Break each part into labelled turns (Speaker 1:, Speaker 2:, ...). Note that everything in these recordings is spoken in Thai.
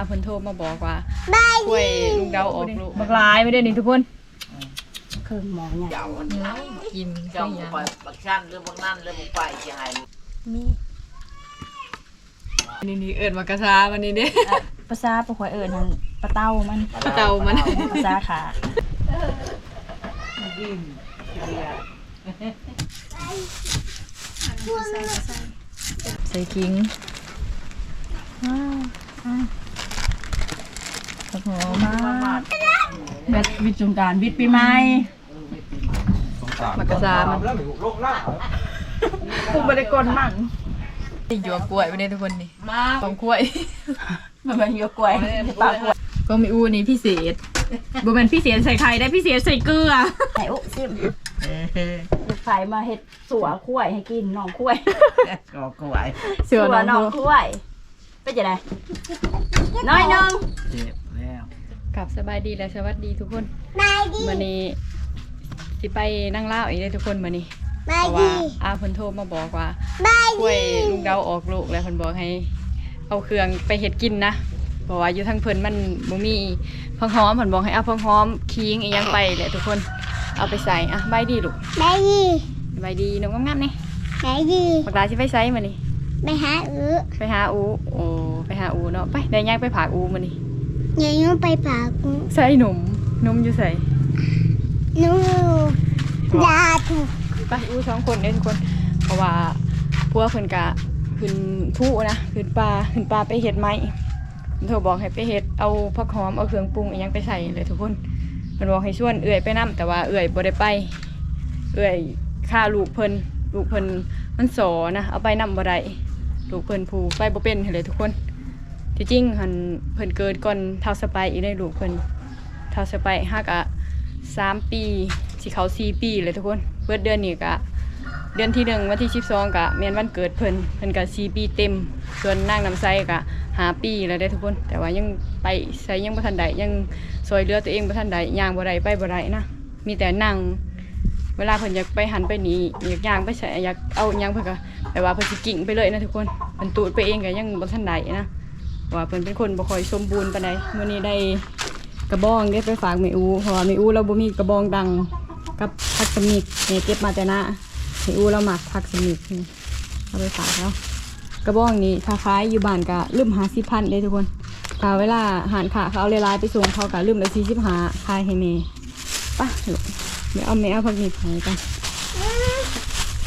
Speaker 1: อาเพิ่นโทรมาบอกว่า
Speaker 2: บาย
Speaker 1: กล้วยลุงเดาออกลูกบักหลายไม่ได้นี่ทุกคน
Speaker 2: คือหมอเนี่ย
Speaker 3: เจ้าอันนี้
Speaker 1: กิน
Speaker 3: เจ้าบ่ไปบักชันหรือบักนั่นหรือบักไปสิให้
Speaker 2: มี
Speaker 1: นี่นี่เอิ้นมากระซาวันนี้เด้
Speaker 2: อะภาษาปะข่อยเอิ้นหั่นปลาเต้ามัน
Speaker 1: ปลาเต่ามัน
Speaker 2: ภาษาขา
Speaker 3: ดิ้นเรีย
Speaker 1: ใส่ขิง
Speaker 2: ว้าว อะ
Speaker 1: ผักหอม
Speaker 2: มาเบ็ดวิจุงการวิทย์ปีใหม่
Speaker 1: มากระซามัน
Speaker 2: กูบ่ได้กลมั่ง
Speaker 1: นี่หยวกกล้วยไปได้ทุกคนนี่
Speaker 3: มา
Speaker 1: ของกล้วย
Speaker 2: มันเป็นยกกล้วยปากกล้วย
Speaker 1: ก็มีอูนี่พิเศษบ่แม่นพิเศษใส่ไข่ได้พิเศษใส่เกลือ
Speaker 2: ไอ้อุซิม
Speaker 3: เอ้ย
Speaker 2: ลูกไฟมาเฮ็ดสัวคุ้วยให้กินน้องคุ้วย
Speaker 3: ก็กล้วย
Speaker 1: เสือ
Speaker 2: สัว
Speaker 1: น้
Speaker 2: น้
Speaker 1: อ
Speaker 2: องงคุ้วยเป็นจังไดน้อยหนึง
Speaker 3: เจ็บแล้ว
Speaker 1: กลับสบายดีและสวัสดีทุกคน
Speaker 2: นายดี
Speaker 1: มื้อนี้สิไปนั่งเล่าวอีกได้อทุกคนมื้อนี้เพ
Speaker 2: นาย
Speaker 1: ราะ
Speaker 2: ดี
Speaker 1: ว่าอาเพิ่นโทรมาบอกว่า
Speaker 2: นาย
Speaker 1: กล้วยลุงเดาออกลูกแล้วเพิ่นบอกให้ เอาเครื่องไปเฮ็ดกินนะเพราะว่าอยู่ทางเพิ่นมันบ่มีพังหอมเพิ่นบอกให้เอาพังหอมขิงอีหยังไปแหละทุกคนเอาไปใส่อะบายดีลูก
Speaker 2: นายดี
Speaker 1: บายดีน้องงามๆนี่
Speaker 2: นายดี
Speaker 1: ปากลาสิไปไสมื้อนี้
Speaker 2: ไปหาอือ
Speaker 1: ไปหาอู โอ้ ไปหาอูเนาะ ไปได้ย่างไปผากอูมื้อนี้
Speaker 2: อย่ายุ่งไปปากกู
Speaker 1: ใส่หนุ่มนมอยู่ใส่
Speaker 2: หนูยาถูก
Speaker 1: ไปอูสองคนเด้อทุกคน เพราะว่าพวกเพิ่นกะขึ้นผู้นะขึ้นปลาขึ้นปลาไปเฮ็ดไม้เธอบอกให้ไปเฮ็ดเอาผักหอมเอาเครื่องปรุงอีหยังไปใส่เลยทุกคนเพิ่นบอกให้ชวนเอื้อยไปนํแต่ว่าเอื้อยบ่ได้ไป เอื้อยฆ่าลูกเพิ่นลูกเพิ่นมันสอนะเอาไปนํบ่ได้ลูกเพิ่นผู้ไปบ่เป็นเลยทุกคน ที่จริงหันเพิ่นเกิดก่อนเท่าสไปอีกได้ลูกเพิ่นเท่าสไปฮักอะสามปีสิเขาสี่ปีเลยทุกคนเบิดเดือนนี้กะเดือนที่หนึ่งวันที่สิบสองกะเมียนวันเกิดเพิ่นเพิ่นกะสี่ปีเต็ม ส่วนนางน้ำใสกะหาปีแล้วได้ทุกคน แต่ว่ายังไปใส่ยังบ่ทันใดยังซอยเรือตัวเองบ่ทันใดยางบ่ได้ไปบ่ได้นะมีแต่นั่งเวลาเพิ่นอยากไปหันไปหนีอยากยางไปใส่อยากเอายังเพิ่นก็แต่ว่าเพิ่นสิกิ่งไปเลยนะทุกคนเพิ่นตูดไปเองก็ยังบ่ทันใดนะ ว่าเพิ่นเป็นคนบ่ค่อยสมบูรณ์ปานใดมื้อนี้ได้กระบองเด้ไปฝากแม่อูเพราะว่าแม่อูเราบ่มีกระบองดังกับพักสมิกแม่เก็บมาแต่น้าให้อูเราหมักผักสมิกนี่เอาไปฝากแล้วกระบองนี้ถ้าขายอยู่บ้านก็ลืมหาสิพันเลยทุกคนถ้าเวลาหารขาเขาเอาเลายไปส่งเขาก็ลืมละสี่สิบหาขายให้เมย์ป่ะเดี๋ยวเอาเมย์เอาผักหนีบให้กัน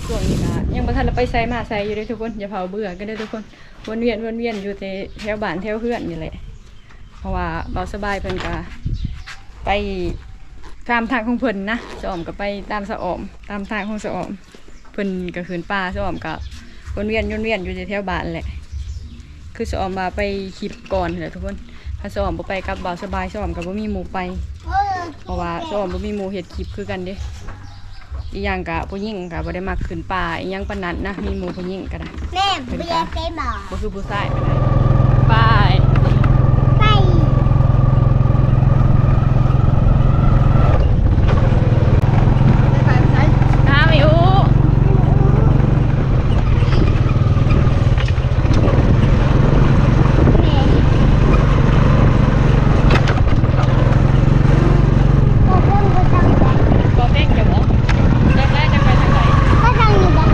Speaker 1: ช่วงนี้ก็ยังบ่ทันได้ไปใส่มาใส่อยู่เลยทุกคนอย่าเผาเบื่อกันเลยทุกคนวนเวียนวนเวียนอยู่แต่แถวบ้านแถวเพื่อนนี่แหละเพราะว่าเบาสบายเพิ่นก็ไปตามทางของเพิ่นนะสะออมก็ไปตามสะออม ตามทางของสะออมเพิ่นก็คืนป่าสะออมก็วนเวียนวนเวียนอยู่แถวบ้านแหละ คือสะออมมาไปคลิปก่อนแหละทุกคนถ้าสะออมบ่ไปกับเบาสบายสะออมก็บ่มีหมู่ไป เพราะว่าสะออมบ่มีหมู่เฮ็ดคลิปคือกันเด้ อีหยังก็ผู้หญิงก็บ่ได้มักขึ้นป่าอีหยังปานนั้นนะมีหมู่ผู้หญิงก็ได้
Speaker 2: แม่เบียร์ไปบอก
Speaker 1: บ่คือผู้ชายปานใดไป
Speaker 2: ไป
Speaker 1: น้ำอยู่
Speaker 2: แม่ ก็เพิ่งก็ตั้งใจ
Speaker 1: บ่แม่งจะบ่แรกๆจะไปทางไหน
Speaker 2: ก็ตั้งอยู่บ้าน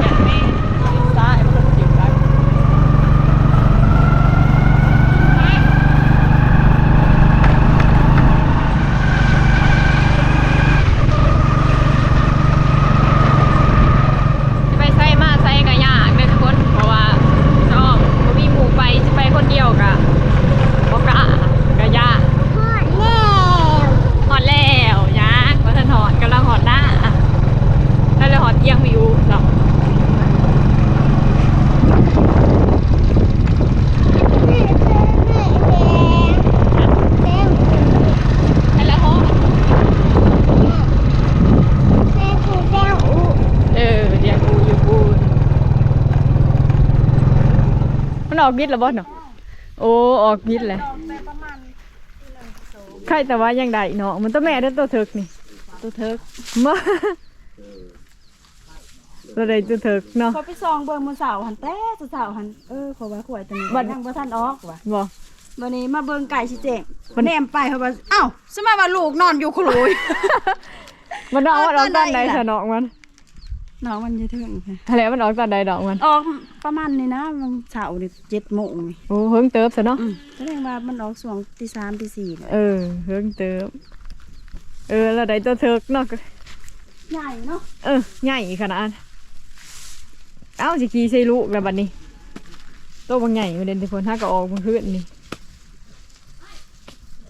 Speaker 1: อย่างนี้ซ้ายมันจิบกันไปไซมาไซกะยากเลยทุกคน เพราะว่าชอบบ่มีหมู่ไปสิไปคนเดียวกะบ่กะกะยาก
Speaker 2: ทอดแล้ว
Speaker 1: หอดแล้วยากว่าทันหอดกำลังหอดหน้าแล้วเลยหอดเที่ยงวิวหรอ
Speaker 2: แม่แม่แม่แม่แม่
Speaker 1: แล้วหอด
Speaker 2: แม่คือแม่อู
Speaker 1: เออเดี๋ยวกูอยู่กู มันออกบิดแล้วบ่เนาะโอ้ออกบิดเลยใครแต่ว่ายังได้เนาะมันตัวแม่เด้อตัวเถิกนี่ ตัวเถิกมาตัวใดตัวเถิกเนาะ
Speaker 2: เขาไปซองเบิ่งมื้อเสาร์หันแต่มื้อเสาร์หันเออเขาว่าขวดตัวนี้
Speaker 1: บัด
Speaker 2: ยังบ่ทันออกว่ะ
Speaker 1: บ่
Speaker 4: วันนี้มาเบิ่งไก่สิเจ๊งวันนี้แอมไปเขาบอกอ้าวสมัยว่าลูกนอนอยู่ขลุย
Speaker 1: มันออกมันออกตอนใด
Speaker 4: เอาตอนไหนล่ะ
Speaker 1: สนองมัน
Speaker 4: น้องมันจะถึงค่ะ
Speaker 1: อะไรมันออกตอนใดดอกมัน
Speaker 4: ออกประมาณนี้นะมันเช้านี่เจ็ดโมงนี่
Speaker 1: โอ้เฮิงเติบซะเนาะ
Speaker 4: อืมแสดงว่ามันออกช่วงตีสามตีสี่เลย
Speaker 1: เออเฮิงเติบ เออแล้วได้ตัวเถิกเนาะ
Speaker 4: ใหญ่เนาะ
Speaker 1: เออใหญ่ขนาดเอ้าสิขี่ใส่ลูกแล้วบัดนี้โตบางใหญ่มาเด่นทุกคนถ้าก็ออกมันขึ้นนี่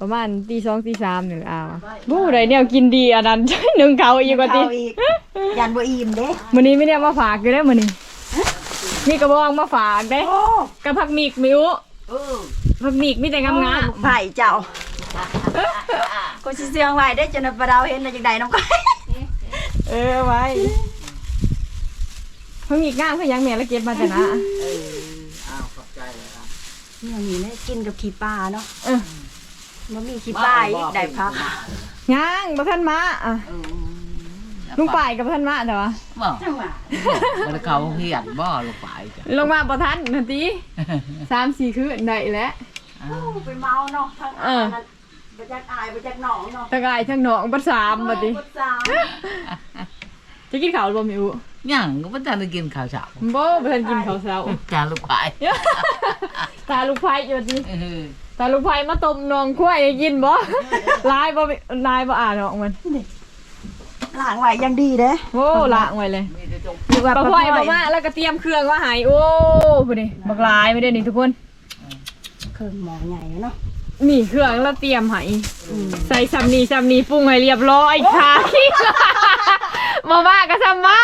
Speaker 1: ประมาณตีสองตีสามหนึ่งอาวบู้ไรเนี่ยกินดีอันนั้น หนึ่งเขาอีกกว่าตี
Speaker 4: เอาอีกยันบ่อิ่มเด้
Speaker 1: มื้อนี้ไม่ได้มาฝากอยู่ได้อมื้อนี้มีกระบองมาฝากได้
Speaker 4: โอ้
Speaker 1: กับผักหมีกมิวผักหมีกมีแต่งามงาม
Speaker 4: ไผ่เจ้าก็สิเสียงไว้ได้จนปลาดาวเห็นได้จังใดน้องก้อย
Speaker 1: เออเอาไว้ผักหมีกงามคือหยังแม่ละเก็บมาแต่นะ
Speaker 3: เอออ้าวขอบใจเลยครับ
Speaker 4: อย่างนี้นะกินกับขี้ปลาเนาะ
Speaker 1: เออ
Speaker 4: มันมีขี้ปลาอีกได้พัก
Speaker 1: ย่างบ่ทันมาอะ
Speaker 3: เออ
Speaker 1: ลุงป่ายกับบ่ทันมาแต่ว่า
Speaker 3: บ่
Speaker 4: จังหวะ
Speaker 3: มันเขาเหียนบ่ลูกไปจ้ะ
Speaker 1: ลงมาบ่ทันนาทีสามสี่คืนได้แล้ว
Speaker 3: อ้าว
Speaker 4: ไปเมาเนาะทั้ง
Speaker 1: เออ
Speaker 4: นั้นบ่จักอายบ่จักหนองเนาะ
Speaker 1: ตะกายทั้งหนองบัดสามบัดนี้
Speaker 4: บ่สาว
Speaker 1: จะกินข้าวบ่มิว
Speaker 3: ยังก็บ่ทันได้กินข้าวเช้า
Speaker 1: บ่บ่ทันกินข้าวเช้า
Speaker 3: จ้าลูกไป
Speaker 1: ตาลูกไฟอยู่ดิ
Speaker 3: เออ
Speaker 1: ตาลูกไฟมาต้มนองควายให้กินบ่ ลายบ่ลายบ่อ่านออกมัน
Speaker 4: ล้างไว้อยังดีเด้
Speaker 1: โอ้ละไว้เลย
Speaker 3: มีแต่จง
Speaker 4: นึกว่า
Speaker 1: ปลา
Speaker 4: ป
Speaker 1: พล
Speaker 4: ลา
Speaker 1: อย
Speaker 4: พล
Speaker 1: บ่
Speaker 4: อย
Speaker 1: มาแล้วก็เตรียมเครื่องว่าหายโอ้พุ่นนี่บักลายไม่ได้นี่ทุกคน
Speaker 4: เครื่องหมอใหญ่เนาะ
Speaker 1: นี่เครื่องแล้วเตรียมให้
Speaker 4: อืม
Speaker 1: ใส่ซำนีซำนีปรุงให้เรียบร้อยค่ะบ่มาก็ซำมา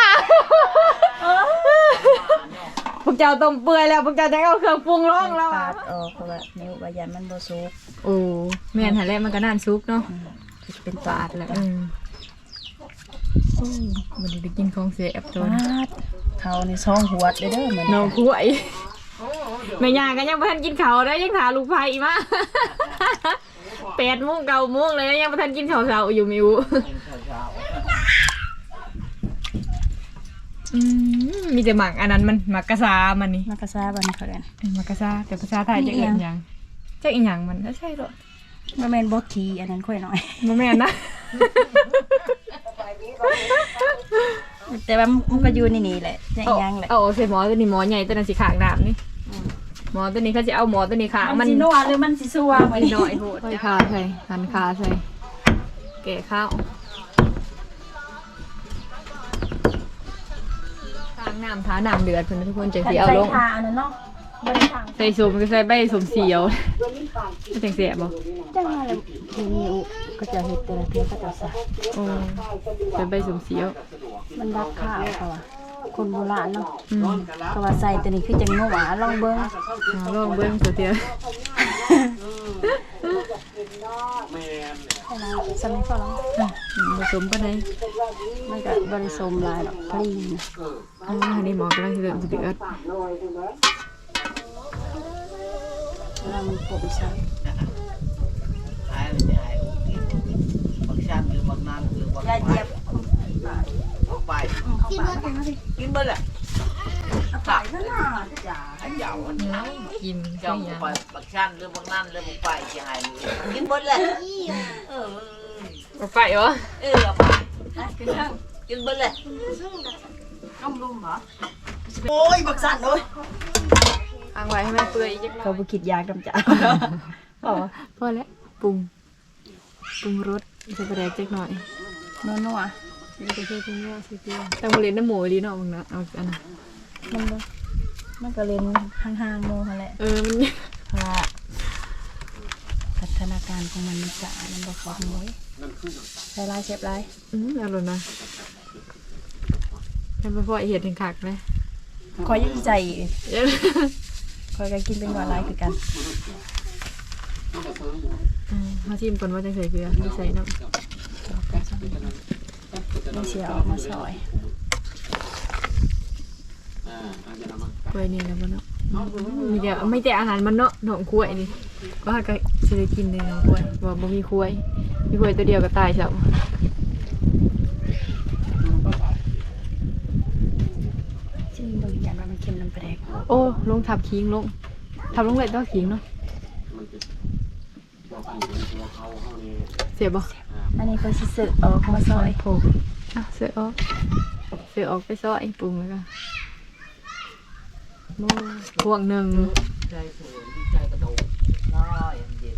Speaker 1: พวกเจ้าต้มเปื่อยแล้วพวกเจ้าจะเอาเครื่องปรุงลงแล้ว
Speaker 4: ปา
Speaker 1: อะ
Speaker 4: ดออกเพราะว่านิ้วว่ายันมันบ่สุก
Speaker 1: โอ้แม่นหั่นแหละมันก็นานซุกเนาะ
Speaker 4: คือเป็นปาดแล้ว
Speaker 1: อืมโอ้มันได้กินของเสียแอบตัว
Speaker 4: ปาดเขานี่ซองหัวดเลยเด้อเหมือน
Speaker 1: น้องคุยแม่ยาก็ยังไม่ทันกินข้าวได้ยังถาลูกไผ่มาแปดโมงเก้าโมงเลยยังไม่ทันกินข้าวเช้าอยู่มิว
Speaker 3: ข้าวเช้า
Speaker 1: อืมมีแต่หมักอันนั้นมันหมักกะซามันนี่
Speaker 4: มากระซาบันเขากัน
Speaker 1: เอ้ยหมักกะซาแต่ภาษาไทยจะเอียงหยังจะอีหยังมันก็ใช่หรอก
Speaker 4: บ่แม่นบ่ขี้อันนั้นค่อยหน่อย
Speaker 1: บ่แม่นนะ
Speaker 4: แต่ว่ามันก็อยู่นี่นี่แหละจะอีหยังแหละ
Speaker 1: เอาเอาใส่หมอตัวนี้หมอใหญ่ตัวนั้นสิขางน้ำนี่หมอตัวนี้เขาจะเอาหมอตัวนี้ขาง
Speaker 4: มั
Speaker 1: มันน
Speaker 4: สินัวหรือมันสิซัว
Speaker 1: มั
Speaker 4: มันน
Speaker 1: น้อยโหดใส่ขาใส่หันขาใส่แก่ข้าว ทางน้ำท้าน้ำเดือดเพื่อนทุกคนจะสีเอาลง
Speaker 4: ใส่ทาอันนั้นเนาะบ่ได้ทาง
Speaker 1: ใส่สมก็ใส่ใบสมเสียวไม่จังเสียบ่
Speaker 4: จังอะไรเห็นอยู่ก็จะเฮ็ดแต่ละเพียงก็จะใส่
Speaker 1: โอ้ใส่ใบสมเสียว
Speaker 4: มันรักข้าวเขาว่า คนโบราณเนาะ
Speaker 1: อืม
Speaker 4: ก็ว่าใส่ตัวนี้คือจังนัวลองเบิ่ง
Speaker 1: เอาลองเบิ้งเสีย
Speaker 4: ให้เราสมัยก่อน
Speaker 1: ผสมปะไหน
Speaker 4: มันก็บริสมหลายดอกพลีนะ
Speaker 1: อ่าอันนี้หมอกำลังจะเริ่มสิเดือด
Speaker 4: เรามันปมใส่
Speaker 3: หา ยเลยหายกินบักชันหรือบางนั้นหรือบาง
Speaker 4: ยาเจ็บ
Speaker 3: ไป
Speaker 4: เข้าปากมาสิ
Speaker 3: กินเบิ่แหละ
Speaker 4: ไปซะหน่อยจ้า
Speaker 3: ให้เจ้าอันนี้
Speaker 1: กิน
Speaker 3: เจ้า
Speaker 1: เจ้า
Speaker 3: ไปบักชันหรือบางนั้นหรือบางไปสิหายกินเบิ่แหละเออ
Speaker 1: เอาไปวะ
Speaker 3: เออเอาไป
Speaker 4: ขึ้นทาง
Speaker 3: กินเบิ่แหละ
Speaker 4: น้องลุมเหรอโอ้ยบักสั่นเลย
Speaker 1: อ่างไว้ให้มันเปื่อยอีกจักหน่
Speaker 4: เขา
Speaker 1: อย
Speaker 4: บ่คิดยากจำจ้า
Speaker 1: พอพอแล้วปรุงปรุงรสใส่ปลาแดกจักหน่อย
Speaker 4: นัว นัว
Speaker 1: แล้วก็ใส่เครื่องเยอะใส่เกลือตั้งมาเล่นน้ำหมูดีเนาะมึงนะเอาอันนั้น
Speaker 4: มันบ่มันก็เล่นห่างๆโมหั่นแหละ
Speaker 1: เออมัน
Speaker 4: เพราะว่าพัฒนาการของมันมันจะมันบ่เข้าหัวใส่ลายเชฟลาย
Speaker 1: อืมอร่อยนะให้มาพ่อเห็ดถึงขักเลย
Speaker 4: ขอยิ่งใจอีกขอยก็กินเป็นว่าลายคือกัน
Speaker 1: อืมเขาชิมก่อนว่าจะใส่เกลือไม่ใส่น้ำ
Speaker 4: ไม่ เสียออกมาซอย
Speaker 1: กล้วยนี่นะมันเนาะมีแต่ไม่แต่อาหารมันเนาะหนองกล้วยนี่ว่าก็จะได้กินเลยหนองกล้วยว่าบ่มีกล้วยมีกล้วยตัวเดียวก็ตายแล้ว
Speaker 4: จิ้มเบิ่งอย่างว่ามันเค็มน้ำแปลก
Speaker 1: โอ้ลงทับขิงลงทับลงเลยต้องขิงเนาะเสียบ่
Speaker 4: อันนี้ก็สิสึกออกมาซอย
Speaker 1: โผ อะเสือออกเสือออกไปซอยปรุงแล้วก็โม่พวงหนึ่ง
Speaker 3: ใจสวยดีใจกระโดดน้อยเย็น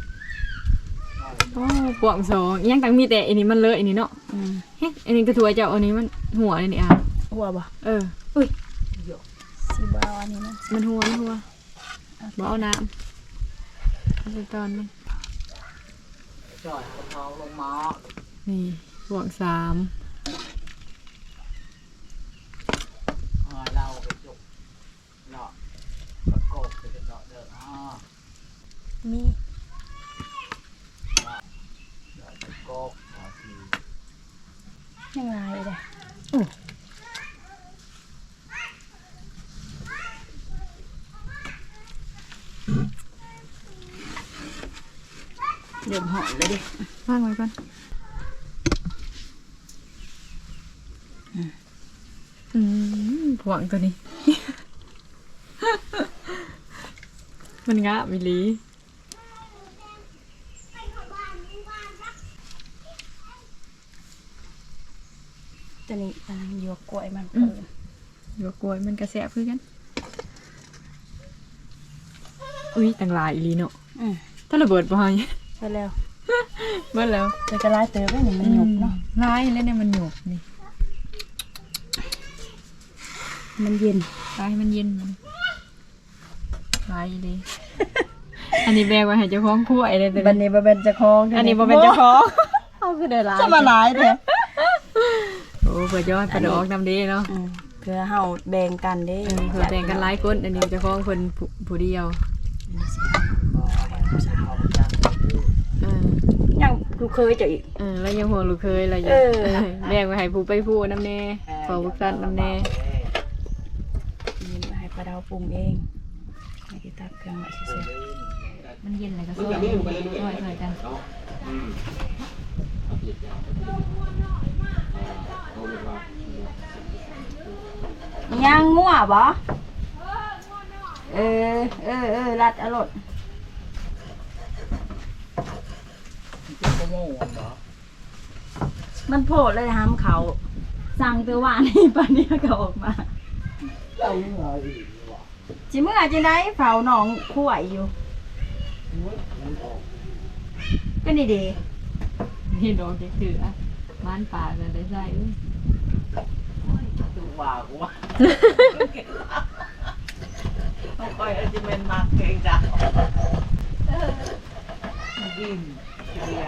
Speaker 1: โอ้พวงสองอิหยังตังมีแต่อันนี้มันเลอะอันนี้เนาะ
Speaker 4: อืม
Speaker 1: เฮ้ยอันนี้กระถวยเจ้าอันนี้มันหัวอันนี้อะ
Speaker 4: หัวบ่
Speaker 1: เอออุ้ย
Speaker 4: สิบ่เอาอันนี้นะ
Speaker 1: มันหัวมันหัวบ่เอาน้ำเอาไปตอนมัน
Speaker 3: จ่อยกระเพราลงมา
Speaker 1: นี่พวงสาม
Speaker 3: หอยเราไปจุกเนาะประกบไปเป็นเนาะ
Speaker 4: อดหอมเลยดิ
Speaker 1: วางไว้ก่อนอืมพวงตัวนี้ มันงะมิลี
Speaker 4: ตัวนี้กำลังหยวกกล้วยมัน
Speaker 1: อื
Speaker 4: เพิ่
Speaker 1: ม
Speaker 4: ม
Speaker 1: อยู่กล้วยมันกระแสเพื่อกัน อุ้ยต่างหลายอีหลีเนาะ
Speaker 4: อืม
Speaker 1: ถ้าระเบิดบ่ฮะ
Speaker 4: ใช่แล้ว
Speaker 1: เบิดแล้ว
Speaker 4: แต่ก็ลายเติบไว้นี่มันหยบเนาะ
Speaker 1: ลายแล้วเนี่ยมันหยบนี่
Speaker 4: มันเย็น
Speaker 1: ลายมันเย็นมันลายอีหลีอันนี้แบกไว้ให้เจ้าของคั่วไอ้เลยแต่
Speaker 4: บันนี้บ่เป็นเจ้าของ
Speaker 1: อันนี้บ่เป็นเจ้าของเอาคือได้ลาย
Speaker 4: จะมาหลายแท้
Speaker 1: โอ้เปิดยอดกระดอกนำดีเนาะ
Speaker 4: อืมเพื่อเฮาแบ่งกันเด้
Speaker 1: เออเผื่อแบ่งกันหลายคนอันนี้เจ้าของเพิ่นผู้ผู้เดียว
Speaker 3: เอาสาวจังดู
Speaker 1: เออ
Speaker 4: ยังกูเคยเจออีก
Speaker 1: เออแล้วยังห่วงลูกเคยอะไรอยู่
Speaker 4: เออ
Speaker 1: แบ่งไว้ให้ผู้ไปผู้น้ำแน่ขอบุกซันน้ำแน่
Speaker 4: นี่มาให้ ปลาดาวปรุงเองให้ที่ตักเครื่องไว้ซื่อ
Speaker 1: มันเย็นอะไรก็ซอยซอยซอยกัน
Speaker 4: ๆยังงัวบ่เออเออเออรัดเอารมณ์
Speaker 3: เป็นกระโม่เหรอ
Speaker 4: มันโผล่เลยห้ามเขา สั่งตัวหวานให้ปลาเนี้ก็ออกมา
Speaker 3: เอาเงยอีกว่ะ
Speaker 4: จิเมื่อจะได้เฝ้าหนองข่วยอยู่
Speaker 3: มันออก
Speaker 4: ก็นี่ดี
Speaker 1: นี่ดอกเด็กถืออะบ้านป่ากันได้ใส่เอ้ย
Speaker 3: ตัวว่ากูว่าต้องคอยอาจิเมนมากเก่งจ้ะดินเรีย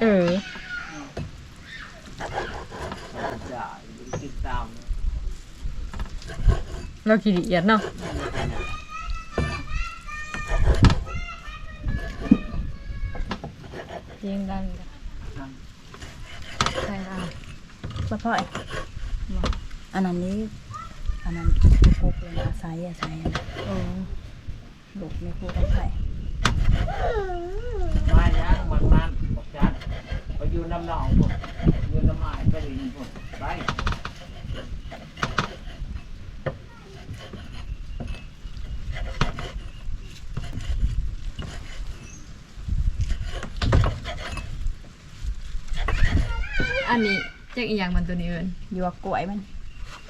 Speaker 1: เออ
Speaker 3: จ่ายติดตาม
Speaker 1: เราขี้เกียจเนาะเสียงดังใช่ละ
Speaker 4: ปลาพ่อยอันนั้นนี้อันนั้นกุกเลยนะไซส์อะไซส์อะ
Speaker 1: โอ้
Speaker 4: ลูกไม่พูดได้ไผ่
Speaker 3: มายังมันมันบอกจันไปอยู่น้ำหนองพวกอยู่น้ำหมายไปลินพวกไป
Speaker 1: อันนี้แจ็คอีหยังมันตัวนี้เอิญ
Speaker 4: หยวกกล้วยมัน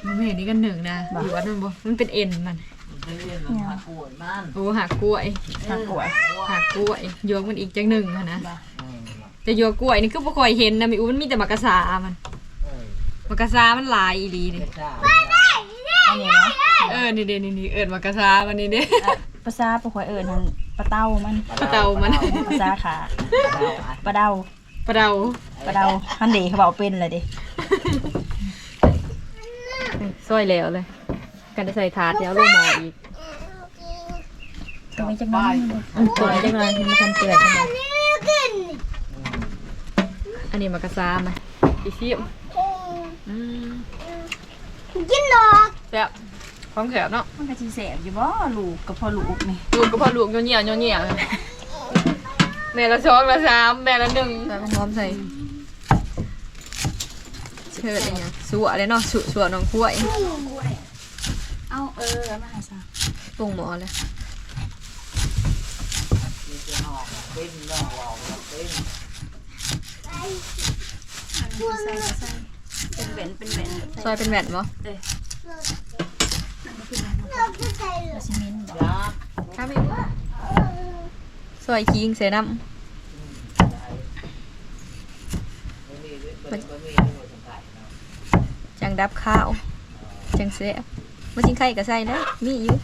Speaker 1: มันไม่เห็นนี่กันหนึ่งนะ
Speaker 4: บ่
Speaker 1: อยู่วัดมันบ่มันเป็นเอ็นมัน
Speaker 3: ไปเรียนมันมาป่วยมัน
Speaker 1: โอ้หักกล้วย
Speaker 4: หักกล้วย
Speaker 1: หักกล้วยโยกมันอีกจังหนึ่งค่ะนะ
Speaker 3: อืม
Speaker 1: แต่โยกกล้วยนี่คือบ่ค่อยเห็นนะมีอู้มันมีแต่มักกะสามัน
Speaker 3: เออ
Speaker 1: มักกะสามันหลายอีหลีนี่
Speaker 3: เจ้า
Speaker 4: อันนี้เนาะ
Speaker 1: เออนี่เด้นี่นี่เอิญมักกะสามันนี่เด้
Speaker 4: อะภาษาปลาข่อยเอิญนั่นปลาเต้ามัน
Speaker 1: ปลาเต่ามัน
Speaker 4: ภาษาขาปลาเดา
Speaker 1: ปลาเดา
Speaker 4: ปลาเดาฮันเดเขาบอกเป็นเลยดิ
Speaker 1: ซอยแล้วเลย กันจะใส่ถาดแล้วลงหมออีก
Speaker 4: ตัวนี้จังน้อย
Speaker 1: อันตัวนี้จังเลยมันทันเปื่อยใช่ไหมอันนี้มักกะสามาอีซิมอืม
Speaker 2: กินดอก
Speaker 1: แซ่บของแซ่บเนาะ
Speaker 4: มันก็สิแสบอยู่บ่ลูกกับพ่อลูกนี่
Speaker 1: ลูกก็พอลูกโยนเหี่ยวโยนเหี่ยว แม่ละสองละสามแม่ละหนึ่งใส่พร้อมใส่เชิดอะไรเงี้ยสัวเลยเนาะสัวสัวน้องกล้วย
Speaker 4: เอาเออมาหาซะ
Speaker 1: ปรุงหมอเลย
Speaker 3: เป็นน้องบอกว่าเป็น
Speaker 4: ใส่ก็ใส่เป็นแหวนเป็นแหวน
Speaker 1: ซอยเป็นแบตบ่
Speaker 2: เราจะใส่เหรอ
Speaker 4: ซีเมนต์
Speaker 3: ยา
Speaker 1: ครับพี่ ซอยคิงใส่น้
Speaker 3: นำ
Speaker 1: จังดับข้าว จังเสียบ่จริงไข่ก็ใส่ได้มีอยู่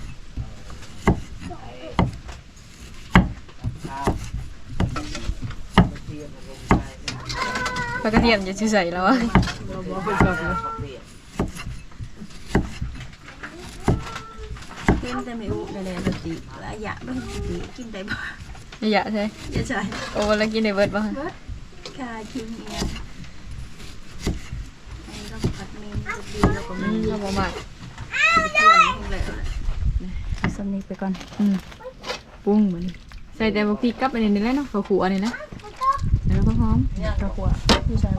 Speaker 3: ไมลงไป
Speaker 1: ลากระเทียมจะสิใส่แล้วอะ
Speaker 3: กเปียก
Speaker 4: เป็นแต่ไม่อุเลยปกติระยะไม่ปกติกินได้บ่
Speaker 1: อย่าใช่
Speaker 4: อย่าใช่
Speaker 1: โอ้แล้วกินได้เบิดบ่
Speaker 4: คาคิมเอียอันนี้เราผัดเมนูดีแล้วก็
Speaker 1: อื
Speaker 4: มี
Speaker 1: มเราบ่มาก
Speaker 4: เพื่อนให้เลยเอาสำนีไปก่อน
Speaker 1: อืมปรุงเหมือนใส่แต่บ่พริกกับอันนี้นี่แหละเนาะข้าวขัวนี่นะแล้วก็หอม
Speaker 4: กระหัวผู้ชาย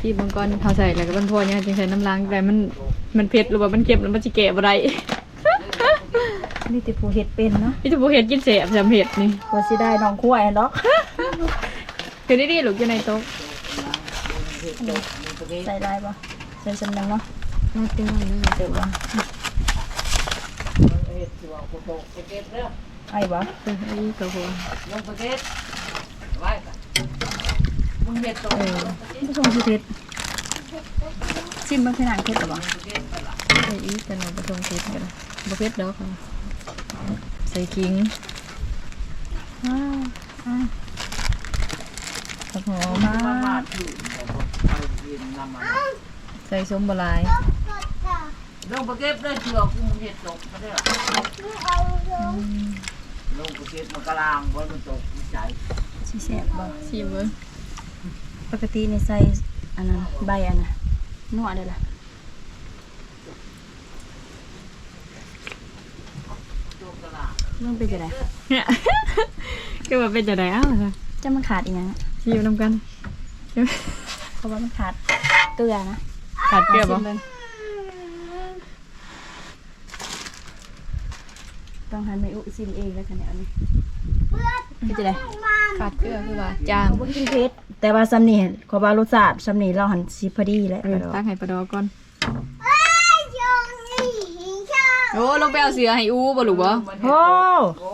Speaker 1: ที่บางกรเขาใส่แล้วก็มันพอเนี่ยจึงใส่น้ำล้างแต่มันมันเผ็ดหรือว่ามันเค็มแล้วมันสิแกะบ่ได้
Speaker 4: นี่ติผู้เห็ดเป็นเนาะ
Speaker 1: พี่จะบ่เฮ็ดกินแซ่บจำเผ็ดนี่
Speaker 4: กว่าสิได้น้องขั้วเนาะ
Speaker 1: คือดีๆลูกอยู่ในโต๊ะ
Speaker 4: ใส่ได้ปะใส่สำนังเนาะ
Speaker 1: น่าตื่นเลย
Speaker 4: เดี๋ยวว่า
Speaker 3: เฮ็ดสิว่ากูตกไปเก็บเด้อ
Speaker 4: ไอ้บ่
Speaker 1: เออไอ้ข้าวขัว
Speaker 3: ลงไปเก็บไว้กันมึงเฮ็ดตก
Speaker 4: เออผู้ชมสิเผ็ดชิมมันขนาดเผ็ดหรือเปล่า
Speaker 1: ไอ้อีแต่เราผสมเผ็ดกันบ่เผ็ดดอกค่ะ ใส่ขิง
Speaker 4: อ้าวอ้าวผักหอมม
Speaker 3: มามาา
Speaker 4: ก
Speaker 3: ถือเอากินน้ำมัน
Speaker 1: ใส่ส้มบ่หลาย
Speaker 3: ลงไปเก็บเด้อเชื่อกูมึงเฮ็ดตกบ่ได้หรอ
Speaker 2: เอาลง
Speaker 3: ลงไปเก็บมันกลางบ่มันตกใจ
Speaker 4: สิแซ่บบ่
Speaker 1: ชิมเบิ่ง
Speaker 4: ปกตินี่ใส่อันนั้นใบอันน่ะนวดได้ล่ะ
Speaker 3: ตกกลาง
Speaker 4: มันเป็นจังได๋
Speaker 1: เนี่ยคือว่าเป็นจังได๋อ้าวค่ะ
Speaker 4: จะมันขาดอีหยังอะ
Speaker 1: ชิมนำกัน
Speaker 4: เพราะว่ามันขาดเกลือนะ
Speaker 1: ขาดเกลือบ่า
Speaker 4: ชิมบิ่งต้องหันไปอุซิมเองแล้วกันเนี่ยอันนี้เป็นจังได๋
Speaker 1: ขาดเกลือคือว่าจาง
Speaker 4: บ่กินเผ็ดแต่ว่าซ้ำนี่ขอว่ารสชาติซ้ำนี่เราหันสิพอดีแล้ว
Speaker 1: เออตั้งให้ปลาดอก่อน
Speaker 2: ชงนี่หิงชอบ
Speaker 1: โอ้ลงไปเอาเสือให้อูบ่ลูกบ่
Speaker 4: โอ้
Speaker 3: โอ้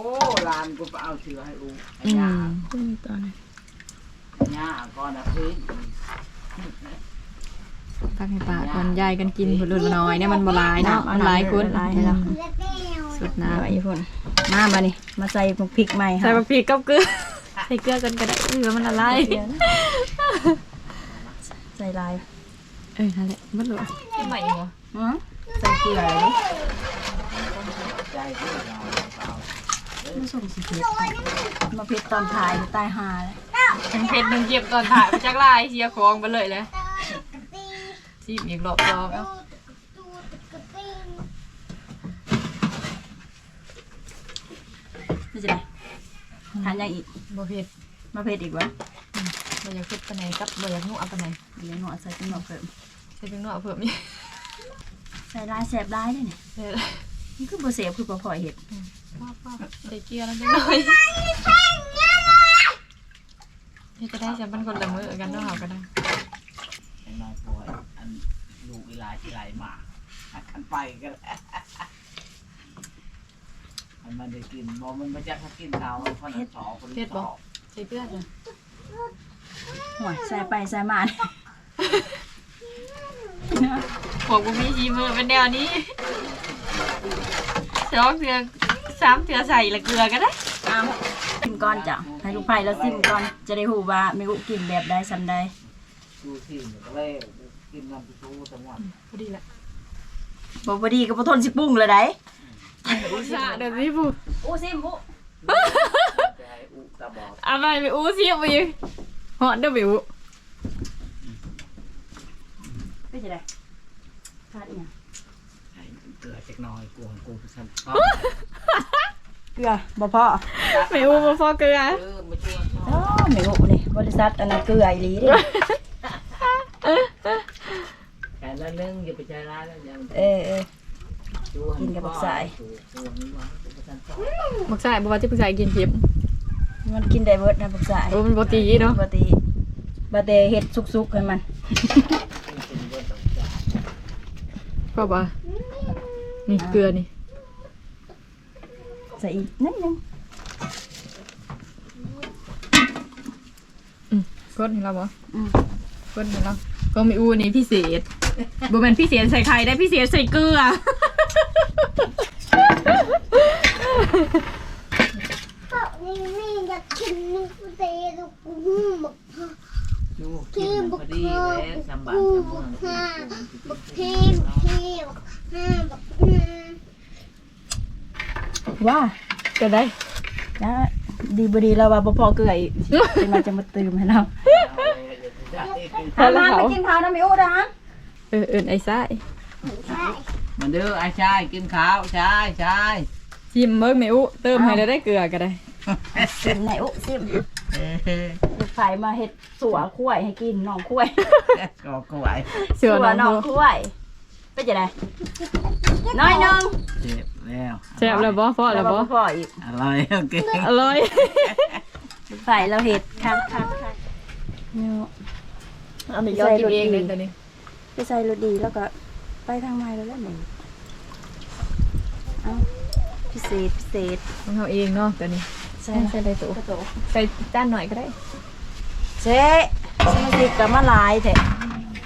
Speaker 3: ลานกูไปเอาเสือให้อูไอ้
Speaker 1: อื
Speaker 3: ย่าม
Speaker 1: ตอนนี้
Speaker 3: ย่าก่อนนะพี่
Speaker 1: ตั้งให้ปลาก่อนยายกันกินพุ่นรุ่นน้อยเนี่ยมันบ่หลายเนาะมันหลายคน
Speaker 4: หลายให้เรา
Speaker 2: และเตี้ยว
Speaker 1: สุด
Speaker 4: น้า
Speaker 1: น้ำ
Speaker 4: ไอ้พุ่นมามานี่มาใส่พริกใหม่
Speaker 1: ใส่
Speaker 4: ค่ะ
Speaker 1: บักพริกกับเกลือใส่เกลือกันก็ได้เกลือมันละลาย
Speaker 4: ใส่ลาย
Speaker 1: เออนั่นแหละมันหลวที่ใหม่หัว
Speaker 4: หือใส่เกลือ เลย
Speaker 3: ใจที่เราเปล่า
Speaker 4: ไม่ส่งสิเผ็ดมาเผ็ดตอนถ่ายตายหาเลย
Speaker 1: ทั้งเผ็ดทั้งเก็บตอนถ่ายไปจักลายเสียของไปเลยเลย
Speaker 2: กระตี
Speaker 1: ซีบอีกรอบรอบเอ้า
Speaker 2: ตูดกระตี
Speaker 4: นี่จะได้ทานยังอีก
Speaker 1: บ่เผ็ด
Speaker 4: มาเผ็ดอีกวะ
Speaker 1: บ่อยากเผ็ดปานไหนกับบ่อยากนุ่มปานไหน
Speaker 4: เดี๋ยวหนูเอาใส่จิ้มหน่อเพิ่ม
Speaker 1: ใส่เพียงน้อยเพิ่มอีก
Speaker 4: ใส่ลายแสบลายได้เนี่ย
Speaker 1: ใส่
Speaker 4: นี่คือบ่เสียบคือบ่พอเห็ด
Speaker 1: ใส่เกลือแล้วจังหน่อยนี่จะได้จะมันคนละมื้อกันเนาะเฮาก็ได้
Speaker 3: ไอ้น้อยป่วยอันลูกเวลาที่ไรมาอันไปกันมันมันได้กินบ่มันมาจากกินเขาคนสองคน
Speaker 1: ใส่เกลือจ้ะ
Speaker 4: หัวใส่ไปใส่มา
Speaker 1: ผมก็มีชีมือเป็นแนวนี้ สองเถื่อสามเถื่อใส่ละเกลือก็ได้
Speaker 4: อ้าวซิมก่อนจ้ะให้ลูกไผ่แล้วซิมก่อนจะได้หูว่าแม่อุกินแบบใดซ้ำใด
Speaker 3: ดูที่ก็เลยกินน้ำชูทั้งวัน
Speaker 1: พอดีละ
Speaker 4: บ่พอดีก็บ่ทนสิปรุงเลยได้
Speaker 1: อุตส่าห์เดี๋ยวสิพูด
Speaker 4: อู้ซิมอู้
Speaker 3: จะให้อุตาบอด
Speaker 1: อะไรไปอู้เสียบไปอีกหอนเด้อไปอู้
Speaker 4: เป็นจังได๋ขาดอีหยัง
Speaker 3: ให้ เกลือจักน้อยกูของกูสั่น
Speaker 4: เกลือบ่พอ
Speaker 1: ไปอู้มาฟอกเกลือ
Speaker 3: เออมาช่วย
Speaker 4: อ๋อแม่อุนี่บริษัทอันนั้นเกลืออีหลีเด้
Speaker 3: แค่ละนึงอย่าไปใจร้ายแล้วยัง
Speaker 4: เออเออ
Speaker 3: ดู
Speaker 4: กินกับบักสาย
Speaker 3: ดูดูนี่ว่าเป็นประจันทร์
Speaker 1: บักสายบ่ว่าที่บักสายกินเค็ม
Speaker 4: มันกินได้เบิดนะบักสาย
Speaker 1: โอ้มันบ่ตีเนาะ
Speaker 4: ปกติบาเตเฮ็ดสุกๆให้มัน
Speaker 1: ก็บ่ นี่เกลือนี่
Speaker 4: ใส่อีกนิดนึง
Speaker 1: กดให้เราบ่
Speaker 4: อืม
Speaker 1: กดให้เราก็มีอูนี่พิเศษบ่แม่นพิเศษใส่ไข่ได้พิเศษใส่เกลือ
Speaker 2: พวกนี้นี่อยากกินนี่กูเตะลูกกูหมก
Speaker 3: ดู
Speaker 2: เทีม
Speaker 3: พ
Speaker 2: บั
Speaker 3: อกดี
Speaker 2: เพิ่
Speaker 3: แล้ว
Speaker 2: ม
Speaker 3: สำบั
Speaker 2: กู
Speaker 3: สำ
Speaker 2: บั
Speaker 3: เมือง
Speaker 2: กห้าบักเทีมเทีมบักห้าบัก ห้า
Speaker 4: ว่า
Speaker 1: ก็ได้
Speaker 4: นะดีบ่ดีแล้วว่าบ่พอเกลืออีกเป็นมาจะมาตื่มให้เรา
Speaker 1: พอแล้ว
Speaker 4: มา
Speaker 1: เขา
Speaker 4: ไปกินข้าวน้ำมิวนะฮะ
Speaker 1: เออเอิ้นไอ้ซ้าย
Speaker 2: ใช่
Speaker 3: มาเด้อไอ้ชายกินข้าวชายชาย
Speaker 1: ชิมเบิ่งแม่อูเติมให้แล้วได้เกลือก็ได้
Speaker 4: ซิมไหนอุซิม
Speaker 3: เอ้ย
Speaker 4: ลูกไฟมาเฮ็ดสัวคุ้วยให้กินน้องคุ้วย
Speaker 3: ก็ก็ไหว
Speaker 1: เชื่อ
Speaker 4: สัว
Speaker 1: น้
Speaker 4: น้
Speaker 1: อ
Speaker 4: องงคุ้วยเป็นจังไดน้อยหนึง
Speaker 3: เจ็บ แล้ว
Speaker 1: แซ่บแล้วบ่พอแล้วบ่
Speaker 4: พออีก
Speaker 3: อร่อยโอเค
Speaker 1: อร่อย
Speaker 4: ลูกไฟเราเฮ็ดคักคักคักเนี่ย
Speaker 1: อันนี้ก็กินเองเลยตอนนี้
Speaker 4: ไปใส่รถดีแล้วก็ไปทางไม้แล้วแหละนี่เอาพิเศษพิเศษ
Speaker 1: ของเราเองเนาะตอนนี้
Speaker 4: ใส่
Speaker 1: ใส่ใส่ได้ตัว
Speaker 4: กระโต
Speaker 1: ใส่จานหน่อยก็ได้
Speaker 4: เจ๊สมาชิกกับมาหลายแท้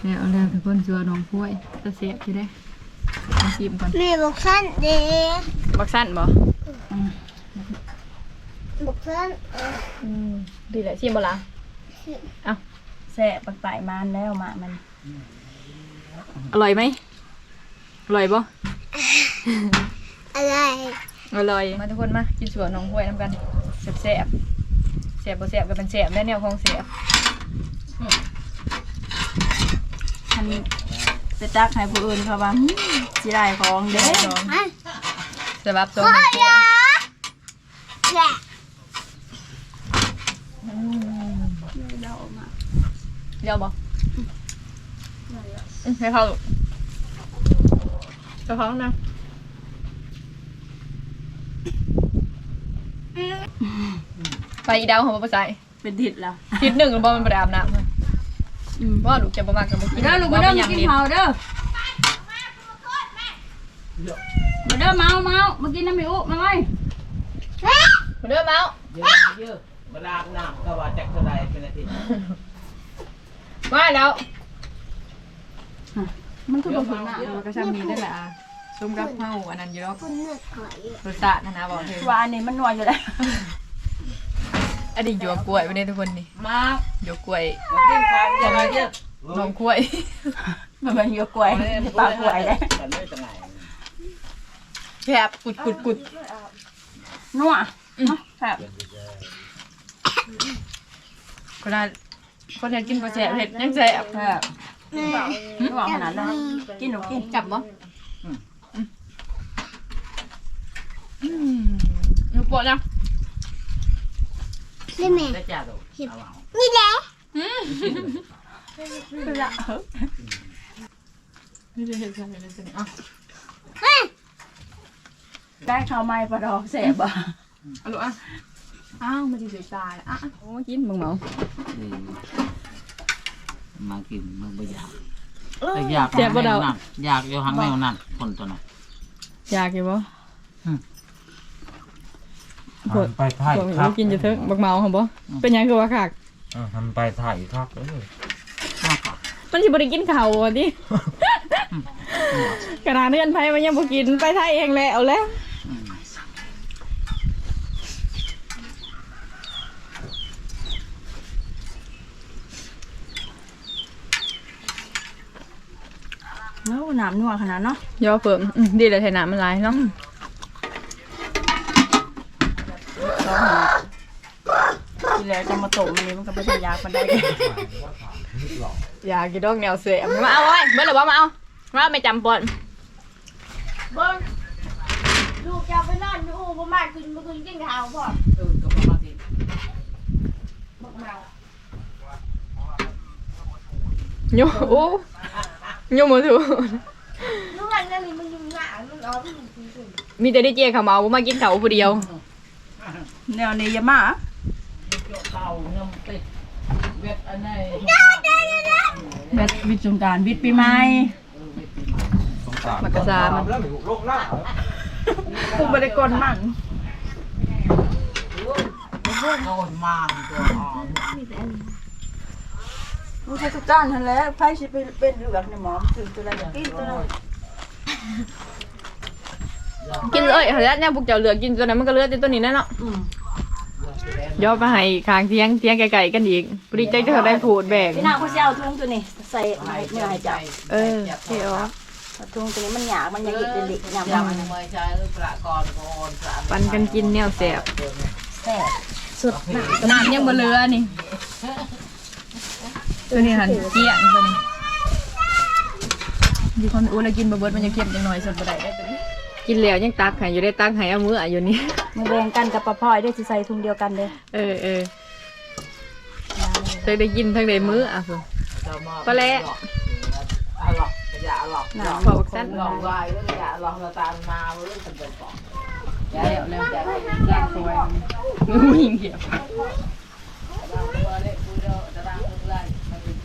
Speaker 1: เนี่ยเอาแล้วทุกคนชัวน้องกล้วยจะเสียบอยู่ได้ มาชิมก่อน
Speaker 2: แม่บอกสั้นเด้
Speaker 1: บักสั้นบ่
Speaker 2: บอกสั้นเออ
Speaker 1: อืมดีแหละชิมบ่ล่ะ
Speaker 4: แซ่บปักไต่มานแล้วมามัน
Speaker 1: อร่อยไหมอร่อยบ่
Speaker 2: อะไร
Speaker 1: อร่อยมาทุกคนมากินสวนน้องกล้วยน้ำกันแซ่บแซ่บแซ่บบ่แซ่บก็เป็นแซ่บแน่แนวของแซ่บ
Speaker 4: ทัน ไปตักให้ผู้อื่นเขาว่าหืมสิได้ของเด้
Speaker 1: สอง
Speaker 2: อะ
Speaker 1: สบับสอง
Speaker 2: พ่อ
Speaker 1: น้องกล้วย
Speaker 2: ยาแหละ
Speaker 1: เดี๋ยวบ่อืมให้เข้าลูกเจะท้องนะไปอีดาวของบ่ไปใส่
Speaker 4: เป็นทิศแล้ว
Speaker 1: ทิศหนึ่งบ่มันบ่ได้อาบน้ำ
Speaker 4: อืม
Speaker 1: ว่าลูกจะบ่มากกับบ่กิน
Speaker 4: เด้อลูกมา
Speaker 1: ว่า
Speaker 4: เด้อ
Speaker 1: มัน
Speaker 4: มา
Speaker 1: ยัง
Speaker 4: กิน
Speaker 1: เล่น
Speaker 4: ข้าวเด้อมาเด้อเมาเมามากินน้ำมิอุมาไหม
Speaker 1: มาเด้อเมา
Speaker 3: เยอะเยอะมาลาบน้ำก็ว่าจักเท่าไรเป็นอาทิตย์
Speaker 1: มาแล้ว
Speaker 4: มันคือบ่ถึงหน้า
Speaker 1: มันก็ช่างมีได้แหละอะซุ่มกับเฮาอันนั้นอยู่แล้ว
Speaker 2: คุณเหนื่อยก่อย
Speaker 1: รสชาตินะนะบอกเธอ
Speaker 4: ว่าอันนี้มันนัวอยู่แล้ว
Speaker 1: อันนี้หยวกกล้วยไปเนี่ยทุกคนนี่
Speaker 3: มา
Speaker 1: หยวกกล้วย
Speaker 3: มากินข้าวเยอะเยอะ
Speaker 1: น้องกล้วย
Speaker 4: มันเป็นเยอะกล้วยปลากล้วยเลย
Speaker 3: กันไม่จังไง
Speaker 1: แคบกุดกุดกุด
Speaker 4: นัวเนาะครับ
Speaker 1: คนละคนเห็ดกินก็แสบเห็ดยังแสบ
Speaker 4: ครับ
Speaker 2: แม่
Speaker 4: นัวขนาดนั้นกินหนูกิน
Speaker 1: จับบ่อืมหนูปวดนะ
Speaker 2: ได้แม่
Speaker 3: ได้จ้าดูเอาเอา
Speaker 2: นี่แหละ
Speaker 4: ละ
Speaker 1: นี่จะเห็ดใส่เลยสิอะ
Speaker 2: เฮ้ย
Speaker 4: ได้ข้าวไม้ปลาดอกแสบบ่
Speaker 1: เอาลูกอะอ้าวมันจะเสียตายอะโอ้กินมึงเมา
Speaker 3: ดีมากินมึงไม่อยากแต่อยาก
Speaker 1: แซ่บบ่เดา
Speaker 3: นั่นอยากอยู่หางแนวนั่นคนตัวนั้น
Speaker 1: อยากอยู่บ่
Speaker 5: ทำไปถ่าย
Speaker 1: พวก
Speaker 5: ครั
Speaker 1: เรากินจะเถอะบักเมาเหรอบ่เป็นหยังคือว่าขาก
Speaker 5: อ่าทำไปถ่ายครับเออ
Speaker 3: มากกว่า
Speaker 1: มันสิบ่ได้กินข้าวอะดิกระดาษเลื่อนไผมันยังบ่กินไปไทยเองแล้วแล้ว
Speaker 3: อืม
Speaker 4: เนาะน้ำนัวขนาดเนาะ
Speaker 1: ย่อเพิ่มอืมดีเลยไทน้ำมันหลายเนาะ
Speaker 4: ทีแล้วจะมาตกมันนี้มันก็ไม่ใช่ยากมันได้
Speaker 1: อยากกินดอกแนวเสียบมาเอาไว้เบิ่งหรือว่ามาเอามาไม่จำปอน
Speaker 2: เบิ้งลูกจะไปนอนอยู่อู่ประมาณคืนเมื่อคืนกินข้าวพ่อ
Speaker 3: เออก็ประมาณนี้
Speaker 1: โยโอ้โยมาถูก
Speaker 2: ลูกอันนั้นนี่มันยุ่งยากมันร้อนมันกิน
Speaker 1: มีแต่ได้เจ๊เขาวเมาบ่มากินข้าวผู้เดียว
Speaker 4: แนวนี้อย่ามา
Speaker 3: เต่าเงมติด เวทอันไหน
Speaker 4: เบ็ดวิดสงกรารวิดปีใหม่
Speaker 5: สงสาร
Speaker 1: มักกะซามัน
Speaker 5: แล้วหนูโลกหน้า
Speaker 4: กูบ่ได้กลมั่ง
Speaker 3: โอนมาตัวอ่อน
Speaker 4: มึงใช้ทุกจ้านทันแล้วไพ่สิไปเป็นเลือกในหมอมถึงตัวอะไรอย่างกินตัวนั้น
Speaker 1: กินเลยเฮ้ยเนี่ยพวกเจ้าเหลือกินตัวนั้นมันก็เหลือแต่ตัวนี้แน่เนาะ
Speaker 4: อืม
Speaker 1: ย่อมาให้คางเที่ยงเที่ยงไก่ๆกันอีกปริใจจะเขาได้พูดแบก
Speaker 4: พี่นางเขาสิเอาทุ่งตัวนี้ใส่ให้เนื้อให้เจ้า
Speaker 1: เออที่อ๋อ
Speaker 4: เอาทุ่งตัวนี้มันหยาบมันยังเห็ดเป็นเด็กยำ
Speaker 3: ยัง
Speaker 4: มัน
Speaker 3: ไม่ใช่ประกอบก่อนประ
Speaker 1: ปันกันกินแนวแสบ
Speaker 4: แซ่บ
Speaker 1: สุดน้ำยังบ่เหลือนี่ตัวนี้หันเกลี้ยงตัวนี้มีคนอู้แล้วกินบะเบิดมันจะเค็มจังหน่อยสดบ่ได้ได้ตัวนี้ กินแล้วยังตักให้อยู่ได้ตักให้เอามืออะอยู่นี่
Speaker 4: มือแบ่งกันกับปลาพลอยได้สิใส่ทุ่งเดียวกันเด้อ
Speaker 1: เออเออทั้งได้กินทั้งได้มื้ออะคุณปลาแหละ
Speaker 3: อะหลอกอย่าหลอกหลอก
Speaker 1: พอบักสั้น
Speaker 3: หลอกไว้แล้วอย่าหลอกเราตามมาเรื่องเป็นก่อนอย่าเร็วเร็วอย่าเร็วอย่าสวย
Speaker 1: งูยิงเขียว
Speaker 3: เราตัวเล็กตัวเดียวจะรังตัวไร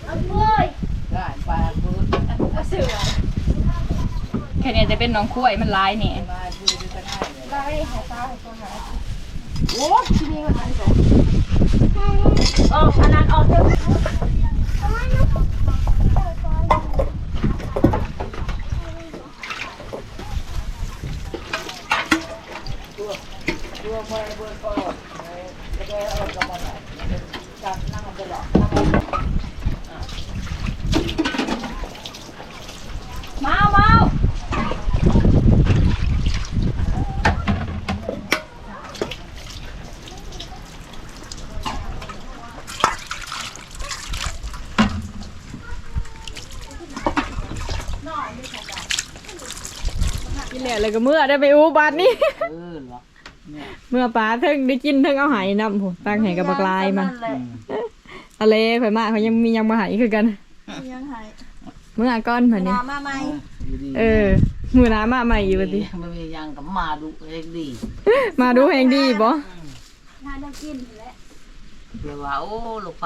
Speaker 2: เอาเว้ย
Speaker 3: ได้ไปพูด
Speaker 1: แค่นี้จะเป็นน้องคุ้ยมันร้ายเนี่ย
Speaker 3: มาพูดจะง่ายเลย
Speaker 2: ได้หาตาหาตัวหา
Speaker 4: โอ้ที่นี่มันมันสองออกอันนั้นออกเถอะ
Speaker 3: ตัวเมื่อเมื่อก็จะได้เอากมันจับนั่งไหลอก
Speaker 4: มาเมา
Speaker 1: แล้วเลยก็เมื่อได้ไปอู้บาดนี้
Speaker 3: เออหรอเนี่ย
Speaker 1: เมื่อปลาเทิงได้กินเทิงเอาใหายนำโหตั้งให้กับบักลายมัน
Speaker 4: แหละ
Speaker 1: อะไรข่อยมาเขายังมียังมาใหายคือกัน
Speaker 4: ยังหาย
Speaker 1: เมื่อก้อนมานี่
Speaker 4: น้ำมาใหม่
Speaker 3: อยู่ดี
Speaker 1: เออ มือน้ำมาใหม่อยู่บัดนี้
Speaker 3: ไม่มียังกับมาดูเองดี
Speaker 1: มาดูแหงดีบ่
Speaker 2: น่าจะกินแหละ
Speaker 3: เดี๋ยวว่าโอ้ลูกไฟ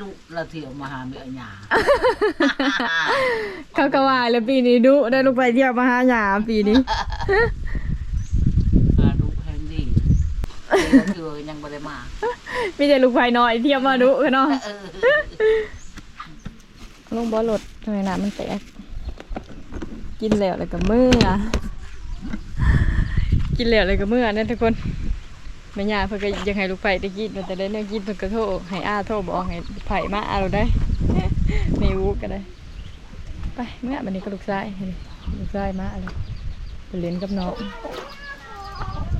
Speaker 3: ดุละเที่ยวมาหาเมียหยา
Speaker 1: เขาก็ว่าแล้วปีนี้ดุได้ลูกไปเที่ยวมาหาหยาปีนี้
Speaker 3: มาดูเองดีเที่ยวยังไม่ได้มา
Speaker 1: มีแต่ลูกไฟน้อยเที่ยวมาดุเนาะ
Speaker 3: เออ
Speaker 1: ลงบ่รถทำไมน้ำมันแตกกินแล้วแล้วก็เมื่อกินแล้วแล้วก็เมื่อนั่นทุกคน แม่ย่าเพิ่นก็ยังให้ลูกไฟได้กินแต่ได้เนี่ยกินเพิ่นก็โทรให้อาโทรบอกให้ไผ่มาเอาได้ไม่วูก็ได้ไปเมื่อบันนี้ก็ลูกชายลูกชายมาอะไรไปเล่นกับน้อง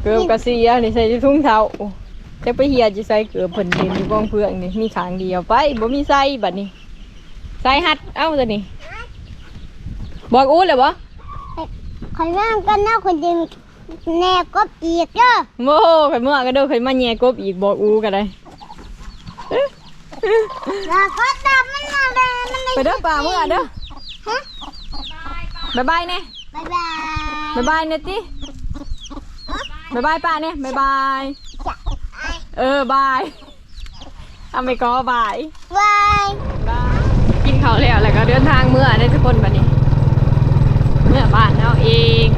Speaker 1: เกือบกระเสียนี่ใส่ทุ่งเท้าจะไปเฮียจะใส่เกือบเพิ่นเล่นอยู่กองเพื่องนี่มีขางเดียวไปบ่มีใส่บัดนี้ใส่ฮัดเอ้าตัวนี้บอกอู้เลยบ่
Speaker 2: คอยว่างกันนะคนเดึง แนบกบอีกเด้อ
Speaker 1: โม่ข่อยเมื่อก็เด้อข่อยมาแย่กบอีกบอกอู้ก็ได้
Speaker 2: แล้วก็ตับมันมาแบบมัน
Speaker 1: ไปเด้อป่าเมื่อเด้อบ๊ายบายเนี่ย
Speaker 2: บายบาย
Speaker 1: บ๊ายบายเนี่ยติบ๊ายบายป้าเนี่ยบ๊ายบาย เออบายเอาไม่ก็บาย
Speaker 2: บาย
Speaker 1: บายกินข้าวแล้วแล้วก็เดินทางเมื่อได้ทุกคนบัดนี้ เมื่อบ้านเอาเอง